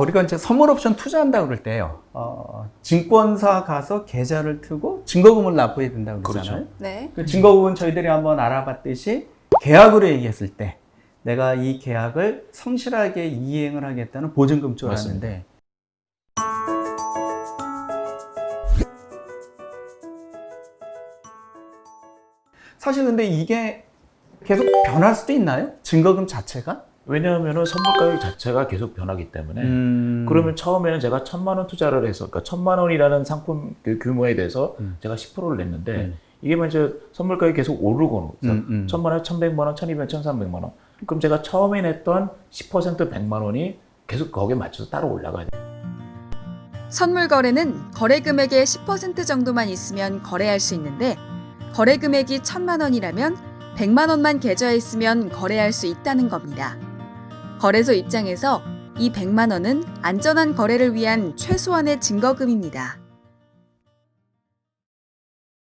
우리가 이제 선물 옵션 투자한다 그럴 때요. 어, 증권사 가서 계좌를 트고 증거금을 납부해야 된다고 그러잖아요. 그렇죠. 네. 그 증거금은 저희들이 한번 알아봤듯이 계약으로 얘기했을 때 내가 이 계약을 성실하게 이행을 하겠다는 보증금조를 맞습니다. 하는데 사실 근데 이게 계속 변할 수도 있나요? 증거금 자체가? 왜냐하면 선물 가격 자체가 계속 변하기 때문에 음. 그러면 처음에는 제가 천만 원 투자를 해서 그러니까 천만 원이라는 상품 그 규모에 대해서 음. 제가 10%를 냈는데 음. 이게 먼저 선물 가격이 계속 오르고 음, 음. 천만 원, 천백만 원, 천이백, 천삼백만 원. 그럼 제가 처음에 냈던 10% 100만 원이 계속 거기에 맞춰서 따로 올라가야 돼요. 선물 거래는 거래 금액의 10% 정도만 있으면 거래할 수 있는데 거래 금액이 1천만 원이라면 100만 원만 계좌에 있으면 거래할 수 있다는 겁니다. 거래소 입장에서 이 100만 원은 안전한 거래를 위한 최소한의 증거금입니다.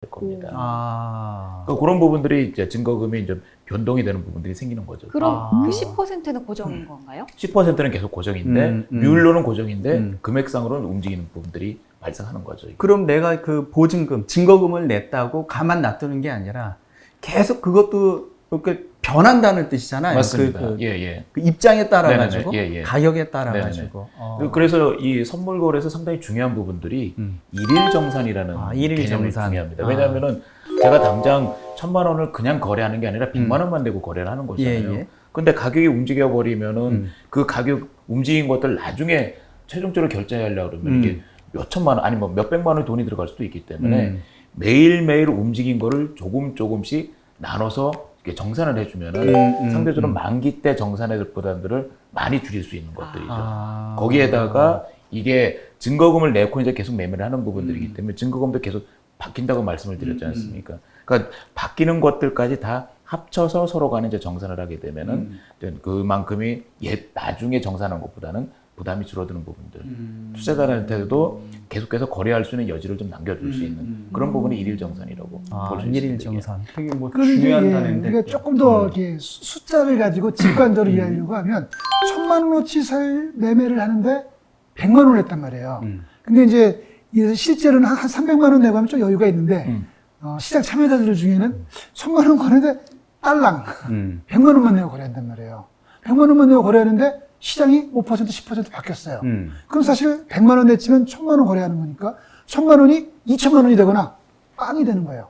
될 겁니다. 아. 그러니까 그런 부분들이 이제 증거금이 이제 변동이 되는 부분들이 생기는 거죠. 그럼 아. 그 10%는 고정인 건가요? 10%는 계속 고정인데 음, 음. 비율로는 고정인데 음. 금액상으로는 움직이는 부분들이 발생하는 거죠. 그럼 내가 그 보증금, 증거금을 냈다고 가만 놔두는 게 아니라 계속 그것도 그 변한다는 뜻이잖아요. 맞습니다. 그, 그, 예, 예. 그 입장에 따라 가지고 네네네. 예, 예. 가격에 따라 가지고. 어. 그래서 이 선물 거래에서 상당히 중요한 부분들이 음. 일일 정산이라는 아, 일일 개념이 정산. 중요합니다. 아. 왜냐하면은 제가 당장 천만 원을 그냥 거래하는 게 아니라 백만 원만 내고 거래를 하는 거잖아요. 예, 예. 근데 가격이 움직여 버리면은 음. 그 가격 움직인 것들 나중에 최종적으로 결제하려고 그러면 음. 이게 몇 천만 원 아니 뭐 몇 백만 원 돈이 들어갈 수도 있기 때문에 음. 매일매일 움직인 거를 조금 조금씩 나눠서 정산을 해주면 은 음, 음, 상대적으로 음. 만기 때 정산의 부담들을 많이 줄일 수 있는 것들이죠. 아. 거기에다가 이게 증거금을 내고 이제 계속 매매를 하는 부분들이기 음. 때문에 증거금도 계속 바뀐다고 말씀을 드렸지 않습니까? 그러니까 바뀌는 것들까지 다 합쳐서 서로 간에 이제 정산을 하게 되면은 음. 그만큼이 예, 나중에 정산한 것보다는 부담이 줄어드는 부분들. 음. 투자자들한테도 계속해서 거래할 수 있는 여지를 좀 남겨줄 수 음, 있는 음. 그런 부분이 일일 정산이라고 아, 볼수 일일. 정산. 되게 뭐 중요한 예, 단어인데. 우리가 조금 더 음. 숫자를 가지고 직관적으로 이해하려고 하면 천만 원어치 살 매매를 하는데 백만 원을 했단 말이에요. 음. 근데 이제 이 실제로는 한 300만 원 내고 하면 좀 여유가 있는데 음. 어, 시장 참여자들 중에는 천만 원 거래는데 딸랑 음. 100만 원만 내고 거래한단 말이에요. 100만 원만 내고 거래하는데 시장이 5% 10% 바뀌었어요. 음. 그럼 사실 100만 원 냈지만 1000만 원 거래하는 거니까 1000만 원이 2000만 원이 되거나 빵이 되는 거예요.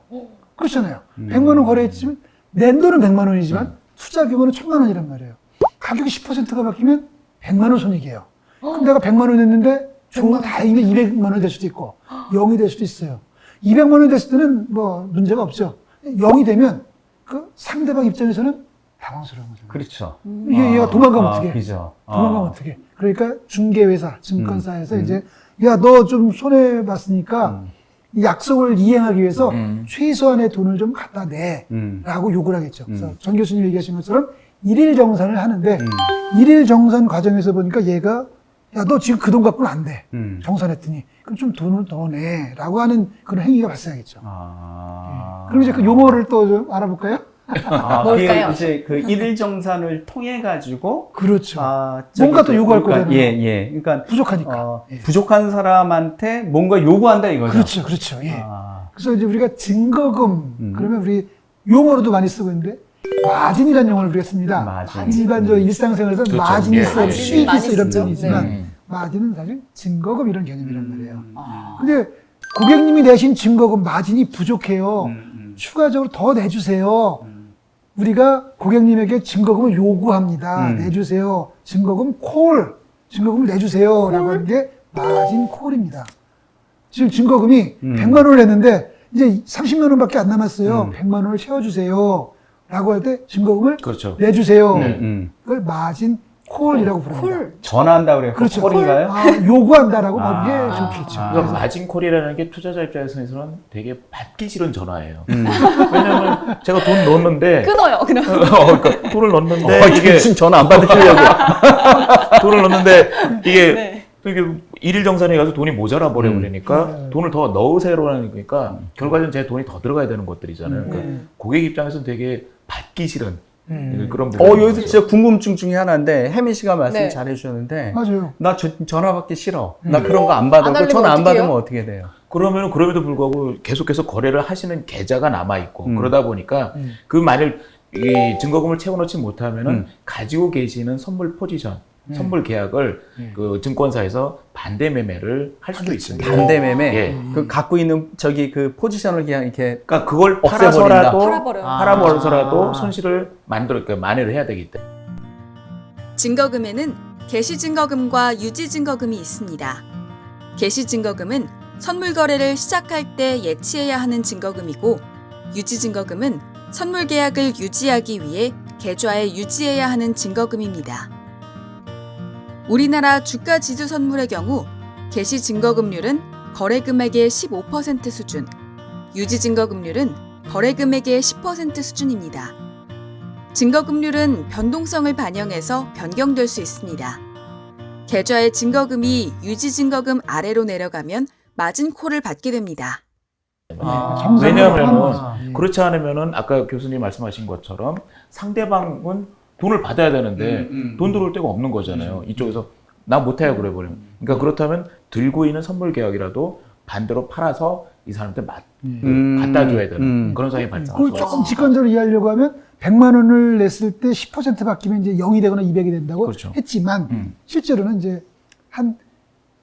그렇잖아요. 음. 100만 원 거래했지만 낸 돈은 100만 원이지만 투자 규모는 1000만 원이란 말이에요. 가격이 10%가 바뀌면 100만 원 손익이에요. 그럼 내가 100만 원 냈는데 좋은 다행히 200만 원 될 수도 있고 0이 될 수도 있어요. 200만 원 됐을 때는 뭐 문제가 없죠. 0이 되면 그 상대방 입장에서는 당황스러운 거죠. 그렇죠. 이게 얘가 도망가면 어떡해. 그죠. 도망가면 아. 어떻게? 그러니까 중개회사, 증권사에서 음, 이제 야 너 좀 손해 봤으니까 이 약속을 이행하기 위해서 음. 최소한의 돈을 좀 갖다 음. 내라고 요구를 하겠죠. 그래서 음. 정 교수님 얘기하신 것처럼 일일 정산을 하는데 음. 일일 정산 과정에서 보니까 얘가 야 너 지금 그 돈 갖고는 안 돼. 음. 정산했더니 그럼 좀 돈을 더 내라고 하는 그런 행위가 발생하겠죠. 아. 그럼 이제 그 용어를 또 좀 알아볼까요? 아, 뭘까요? 그게 이제 그 일일 정산을 통해 가지고 그렇죠. 아, 뭔가 또 요구할 그러니까, 거잖아요. 예, 예. 그러니까 부족하니까. 어, 예. 부족한 사람한테 뭔가 요구한다 이거죠. 그렇죠, 그렇죠. 예. 아, 그래서 이제 우리가 증거금 음. 그러면 우리 용어로도 많이 쓰고 있는데 마진이라는 용어를 우리가 씁니다. 마진. 일반적으로 일상생활에서 그렇죠. 마진이 예, 있어요, 마진. 수익이 있어 이런 쓰죠. 표현이지만 음. 마진은 사실 증거금 이런 개념이란 말이에요. 아. 근데 고객님이 내신 증거금 마진이 부족해요. 음, 음, 추가적으로 더 내주세요. 음. 우리가 고객님에게 증거금을 요구합니다. 음. 내주세요. 증거금 콜, 증거금을 내주세요. 라고 하는 게 마진 콜입니다. 지금 증거금이 음. 100만 원을 냈는데 이제 30만 원밖에 안 남았어요. 음. 100만 원을 채워주세요. 라고 할 때 증거금을 그렇죠. 내주세요. 음, 음. 그걸 마진 콜이라고 부릅니다. 콜. 전화한다 그래요. 그렇죠. 콜인가요? 아, 요구한다라고 아. 보는 게 좋겠죠. 아. 그러니까 마진콜이라는 게 투자자 입장에서는 되게 받기 싫은 전화예요. 음. 왜냐하면 제가 돈 넣었는데 끊어요, 그럼. 어, 그러니까 돈을 넣었는데 어, 이게 지금 전화 안 받으시려고. 돈을 넣었는데 이게 네. 이게 일일 정산에 가서 돈이 모자라 버려 버리니까 음. 돈을 더 넣으세요라는 거니까 결과적으로 제 돈이 더 들어가야 되는 것들이잖아요. 그러니까 음. 고객 입장에서는 되게 받기 싫은 음. 그럼 어, 여기서 진짜 궁금증 중에 하나인데 혜민 씨가 말씀 네. 잘 해주셨는데 맞아요. 나 저- 전화 받기 싫어. 나 그런 거안 하려면 전화 안? 받으면 어떻게 돼요? 그러면 그럼에도 불구하고 계속해서 거래를 하시는 계좌가 남아 있고 음. 그러다 보니까 음. 그 만일 이 증거금을 채워놓지 못하면은 음. 가지고 계시는 선물 포지션, 선물 계약을 음. 그 증권사에서 반대 매매를 할 수도 있습니다. 반대 매매. 예. 그 갖고 있는 저기 그 포지션을 그냥 이렇게 그러니까 그걸 없애버린다. 팔아서라도 팔아버려요. 아. 팔아버려서라도 손실을 만들어 그러니까 만회를 해야 되기 때문에. 증거금에는 개시 증거금과 유지 증거금이 있습니다. 개시 증거금은 선물 거래를 시작할 때 예치해야 하는 증거금이고 유지 증거금은 선물 계약을 유지하기 위해 계좌에 유지해야 하는 증거금입니다. 우리나라 주가 지수 선물의 경우 개시 증거금률은 거래 금액의 15% 수준, 유지 증거금률은 거래 금액의 10% 수준입니다. 증거금률은 변동성을 반영해서 변경될 수 있습니다. 계좌의 증거금이 유지 증거금 아래로 내려가면 마진콜을 받게 됩니다. 아, 거죠. 예. 그렇지 않으면은 아까 교수님 말씀하신 것처럼 상대방은 돈을 받아야 되는데 돈 들어올 데가 없는 거잖아요. 이쪽에서 나 못해요 그래 버리면. 그러니까 그렇다면 들고 있는 선물 계약이라도 반대로 팔아서 이 사람한테 맞 음. 갖다 줘야 되는 음. 그런 상황이 발생할 그걸 수가 조금 있어요. 직관적으로 이해하려고 하면 100만 원을 냈을 때 10% 바뀌면 이제 0이 되거나 200이 된다고 그렇죠. 했지만 음. 실제로는 이제 한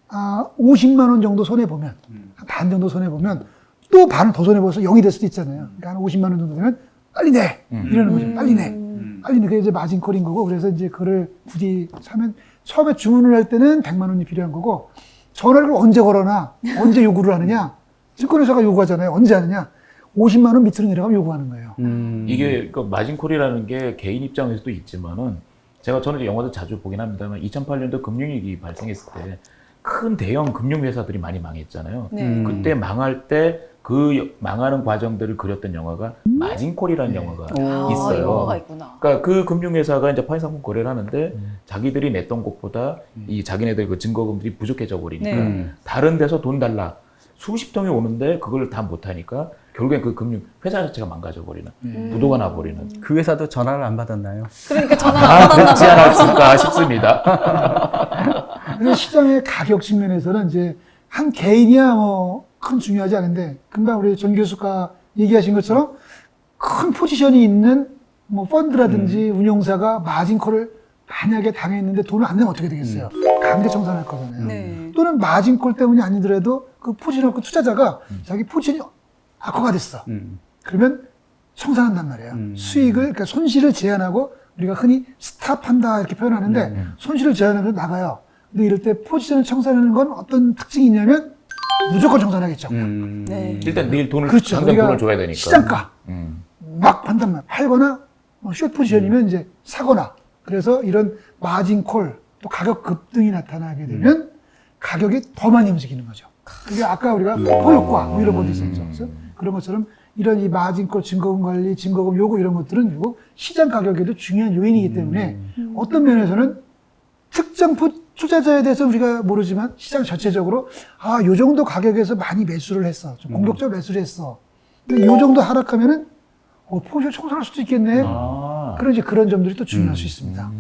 아, 50만 원 정도 손해 보면 한반 정도 손해 보면 또 반을 더 손해 보서 0이 될 수도 있잖아요. 그러니까 한 50만 원 정도 되면 빨리 내 음. 이러는 거죠. 빨리 내. 그게 이제 마진콜인 거고 그래서 이제 그를 굳이 사면 처음에 주문을 할 때는 100만 원이 필요한 거고 전화를 언제 걸어나 언제 요구를 하느냐 증권회사가 요구하잖아요. 언제 하느냐 50만 원 밑으로 내려가면 요구하는 거예요. 음. 이게 그 마진콜이라는 게 개인 입장에서도 있지만은 제가 저는 이제 영화도 자주 보긴 합니다만 2008년도 금융위기 발생했을 때 큰 대형 금융회사들이 많이 망했잖아요. 네. 음. 그때 망할 때 그 망하는 과정들을 그렸던 영화가 마진콜이라는 영화가 오. 아, 있어요. 영화가 있구나. 그러니까 그 금융회사가 이제 파이상품 거래를 하는데 자기들이 냈던 것보다 이 자기네들 그 증거금들이 부족해져 버리니까 네. 음. 다른 데서 돈 달라 수십 통이 오는데 그걸 다 못하니까 결국엔 그 금융 회사 자체가 망가져 버리는 부도가 나 버리는 그 회사도 전화를 안 받았나요? 그러니까 전화 아안 받았나 그렇지. 않았을까 싶습니다. 그래서 시장의 가격 측면에서는 이제 한 개인이야 뭐 큰 중요하지 않은데 금방 우리 전 교수가 얘기하신 것처럼 큰 포지션이 있는 뭐 펀드라든지 운용사가 마진콜을 만약에 당했는데 돈을 안 내면 어떻게 되겠어요? 강제 청산할 거잖아요. 네. 또는 마진콜 때문이 아니더라도 그 포지션 그 투자자가 자기 포지션이 악화가 됐어. 음. 그러면 청산한단 말이에요. 음. 수익을, 그러니까 손실을 제한하고 우리가 흔히 스탑한다 이렇게 표현하는데 네, 네. 손실을 제한하면서 나가요. 근데 이럴 때 포지션을 청산하는 건 어떤 특징이 있냐면 무조건 청산하겠죠. 음. 네. 일단 내일 돈을 그렇죠. 당장 우리가 돈을 줘야 되니까. 시장가 음. 막 판단 말 팔거나 뭐숏 포지션이면 이제 사거나 그래서 이런 마진 콜 또 가격 급등이 나타나게 되면 가격이 더 많이 움직이는 거죠. 그게 아까 우리가 포효과 뭐 이런 것도 있었죠. 그래서 그런 것처럼 이런 이 마진 콜 증거금 관리, 증거금 요구 이런 것들은 결국 시장 가격에도 중요한 요인이기 때문에 어떤 면에서는 특정 포- 투자자에 대해서 우리가 모르지만 시장 전체적으로 아, 요 정도 가격에서 많이 매수를 했어. 좀 공격적으로 매수를 했어. 근데 요 정도 하락하면은 어, 포지션 청산할 수도 있겠네. 아. 그런 이제 그런 점들이 또 중요할 수 있습니다.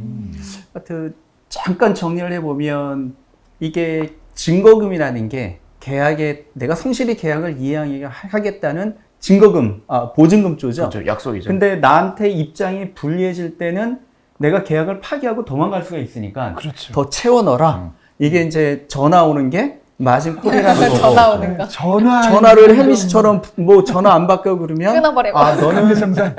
하여튼 잠깐 정리를 해보면 이게 증거금이라는 게 계약에 내가 성실히 계약을 이행하겠다는 증거금, 아, 보증금조죠. 그렇죠. 약속이죠. 근데 나한테 입장이 불리해질 때는 내가 계약을 파기하고 도망갈 수가 있으니까 그렇죠. 더 채워 넣어라. 음. 이게 이제 전화 오는 게 마진 콜이라는 거고. 전화 오는 거. 전화 전화를 헬미 씨처럼 뭐 전화 안 받고 그러면 끊어버리고. 아 너는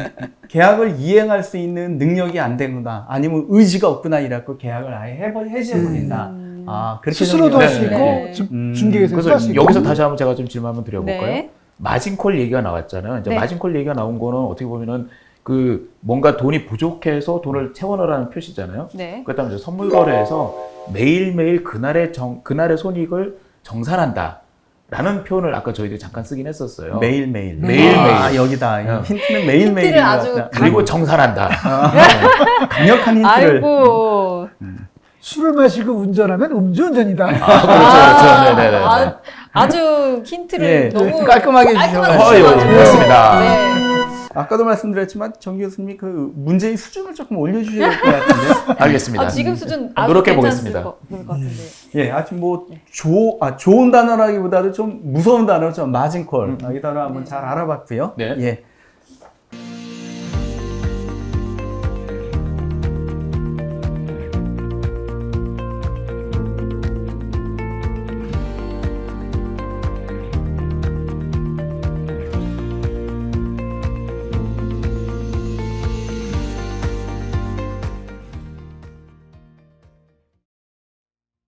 계약을 이행할 수 있는 능력이 안 되구나 아니면 의지가 없구나 이래갖고 계약을 아예 해버 해지해버린다. 아 그렇게 스스로도 할수 네, 있고 네. 중- 음. 그래서 할수 있고 여기서 다시 한번 제가 좀 질문 한번 드려볼까요? 네. 마진콜 얘기가 나왔잖아요. 이제 네. 마진콜 얘기가 나온 거는 어떻게 보면은 그 뭔가 돈이 부족해서 돈을 채워넣으라는 표시잖아요. 네. 그렇다면 이제 선물 거래에서 매일매일 그날의 정, 그날의 손익을 정산한다. 라는 표현을 아까 저희들이 잠깐 쓰긴 했었어요. 매일 매일 매일매일. 아 여기다 이 어. 힌트는 매일 매일 힌트를 아주 그리고 정산한다. 강력한 힌트를 아이고. 술을 마시고 운전하면 음주운전이다. 아, 그렇죠, 그렇죠. 네네네. 아, 아주 힌트를 예, 너무 깔끔하게 주셔가지고. 어, 예, 주셔가지고. 그렇습니다. 네. 아까도 말씀드렸지만 정 교수님이 그 문제의 수준을 조금 올려주셔야 될 것 같은데요. 알겠습니다. 아, 지금 수준 아주 노력해 보겠습니다. 것, 같은데. 예, 아주 뭐 조, 아, 좋은 단어라기보다도 좀 무서운 단어, 좀 마진콜 이 단어 한번 네. 잘 알아봤고요. 네. 예,